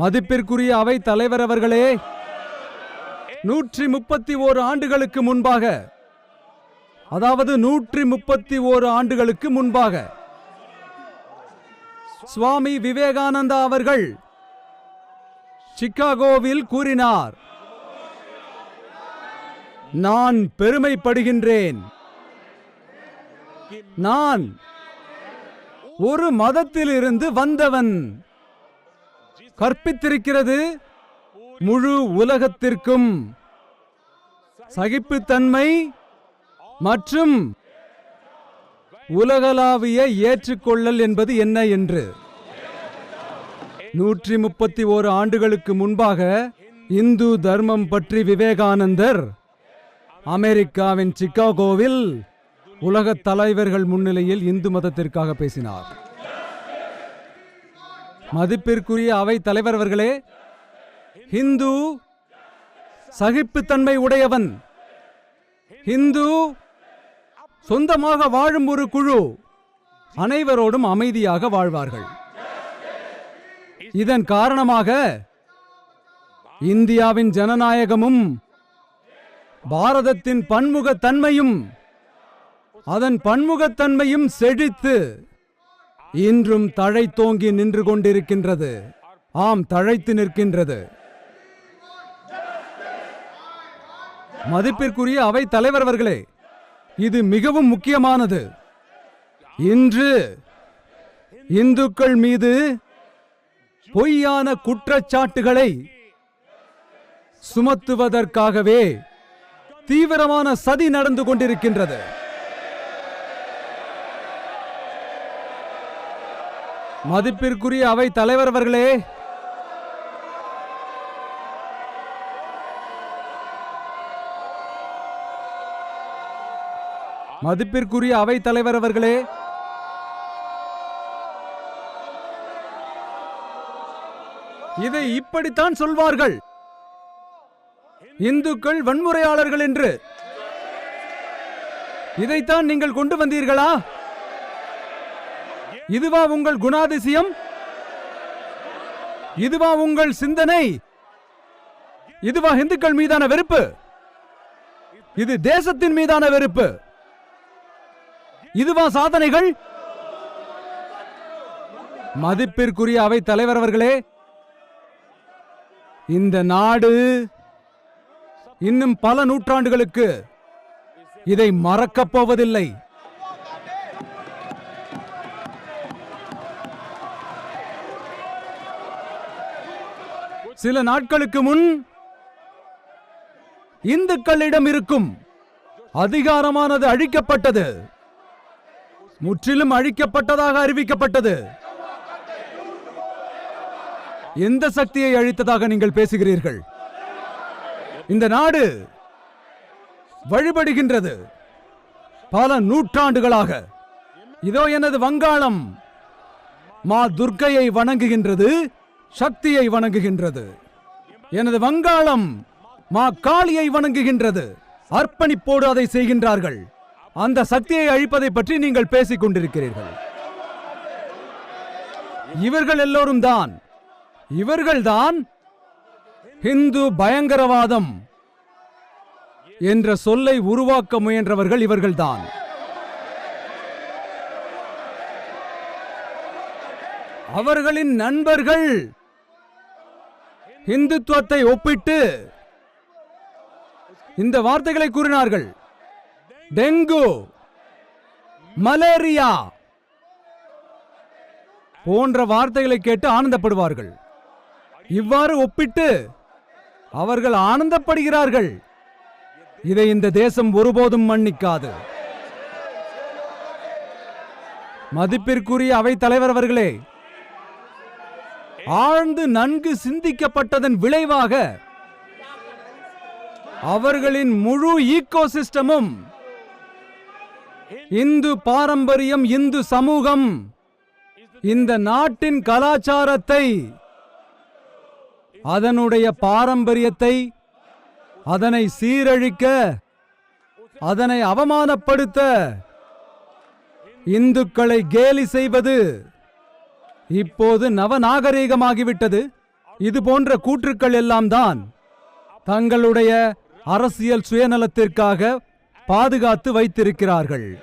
மதிப்பிற்குரிய அவை தலைவர் அவர்களே நூற்றி முப்பத்தி ஓரு ஆண்டுகளுக்கு முன்பாக அதாவது நூற்றி முப்பத்தி ஓரு ஆண்டுகளுக்கு முன்பாக சுவாமி விவேகானந்தா அவர்கள் சிக்காகோவில் கூறினார் நான் பெருமைப்படுகின்றேன். நான் ஒரு மதத்திலிருந்து வந்தவன். கற்பித்திருக்கிறது முழு உலகத்திற்கும். சகிப்புத்தன்மை மற்றும் உலகளாவிய ஏற்றுக்கொள்ளல் என்பது என்ன என்று. நூற்றி முப்பத்தி ஓரு ஆண்டுகளுக்கு முன்பாக இந்து தர்மம் பற்றி விவேகானந்தர் அமெரிக்காவின் சிக்காகோவில் உலகத் தலைவர்கள் முன்னிலையில் இந்து மதத்திற்காக பேசினார். மதிப்பிற்குரிய அவை தலைவர் அவர்களே ஹிந்து சகிப்புத்தன்மை உடையவன் ஹிந்து சொந்தமாக வாழும் ஒரு குழு அனைவரோடும் அமைதியாக வாழ்வார்கள். இதன் காரணமாக இந்தியாவின் ஜனநாயகமும் பாரதத்தின் பன்முகத்தன்மையும் அதன் பன்முகத்தன்மையும் செழித்து இன்றும் தழைத்தோங்கி நின்று கொண்டிருக்கின்றது. ஆம் தழைத்து நிற்கின்றது. மதிப்பிற்குரிய அவை தலைவர் அவர்களே இது மிகவும் முக்கியமானது. இன்று இந்துக்கள் மீது பொய்யான குற்றச்சாட்டுகளை சுமத்துவதற்காகவே தீவிரமான சதி நடந்து கொண்டிருக்கின்றது. மதிப்பிற்குரிய அவை தலைவர் அவர்களே. மதிப்பிற்குரிய அவை தலைவர் அவர்களே. இதை இப்படித்தான் சொல்வார்கள். இந்துக்கள் வன்முறையாளர்கள் என்று. இதைத்தான் நீங்கள் கொண்டு வந்தீர்களா? இதுவா உங்கள் குணாதிசயம்? இதுவா உங்கள் சிந்தனை? இதுவா இந்துக்கள் மீதான வெறுப்பு? இது தேசத்தின் மீதான வெறுப்பு. இதுவா சாதனைகள்? மதிப்பிற்குரிய அவை தலைவர் அவர்களே இந்த நாடு இன்னும் பல நூற்றாண்டுகளுக்கு இதை மறக்கப் போவதில்லை. சில நாட்களுக்கு முன் இந்துக்களிடம் இருக்கும் அதிகாரமானது அழிக்கப்பட்டது. முற்றிலும் அழிக்கப்பட்டதாக அறிவிக்கப்பட்டது. எந்த சக்தியை அழித்ததாக நீங்கள் பேசுகிறீர்கள்? இந்த நாடு வழிபடுகின்றது. பல நூற்றாண்டுகளாக. இதோ எனது வங்காளம் மா துர்க்கையை வணங்குகின்றது. சக்தியை வணங்குகின்றது. எனது வங்காளம் மா காளியை வணங்குகின்றது. அர்ப்பணிப்போடு அதை செய்கின்றார்கள். அந்த சக்தியை அழிப்பதை பற்றி நீங்கள் பேசிக் கொண்டிருக்கிறீர்கள். இவர்கள் எல்லோரும் தான். இவர்கள்தான் ஹிந்து பயங்கரவாதம் என்ற சொல்லை உருவாக்க முயன்றவர்கள் இவர்கள்தான் அவர்களின் நண்பர்கள் இந்துத்துவத்தை ஒப்பிட்டு இந்த வார்த்தைகளை கூறினார்கள். டெங்கு மலேரியா போன்ற வார்த்தைகளை கேட்டு ஆனந்தப்படுவார்கள். இவ்வாறு ஒப்பிட்டு அவர்கள் ஆனந்தப்படுகிறார்கள். இதை இந்த தேசம் ஒருபோதும் மன்னிக்காது. மதிப்பிற்குரிய அவை தலைவர் அவர்களே ஆழ்ந்து நன்கு சிந்திக்கப்பட்டதன் விளைவாக அவர்களின் முழு ஈகோசிஸ்டமும் இந்து பாரம்பரியம் இந்து சமூகம் இந்த நாட்டின் கலாச்சாரத்தை அதனுடைய பாரம்பரியத்தை அதனை சீரழிக்க அதனை அவமானப்படுத்த இந்துக்களை கேலி செய்வது இப்போது நவநாகரீகமாகிவிட்டது. இது போன்ற கூற்றுக்கள் எல்லாம் தான் தங்களுடைய அரசியல் சுயநலத்திற்காக பாதுகாத்து வைத்திருக்கிறார்கள்.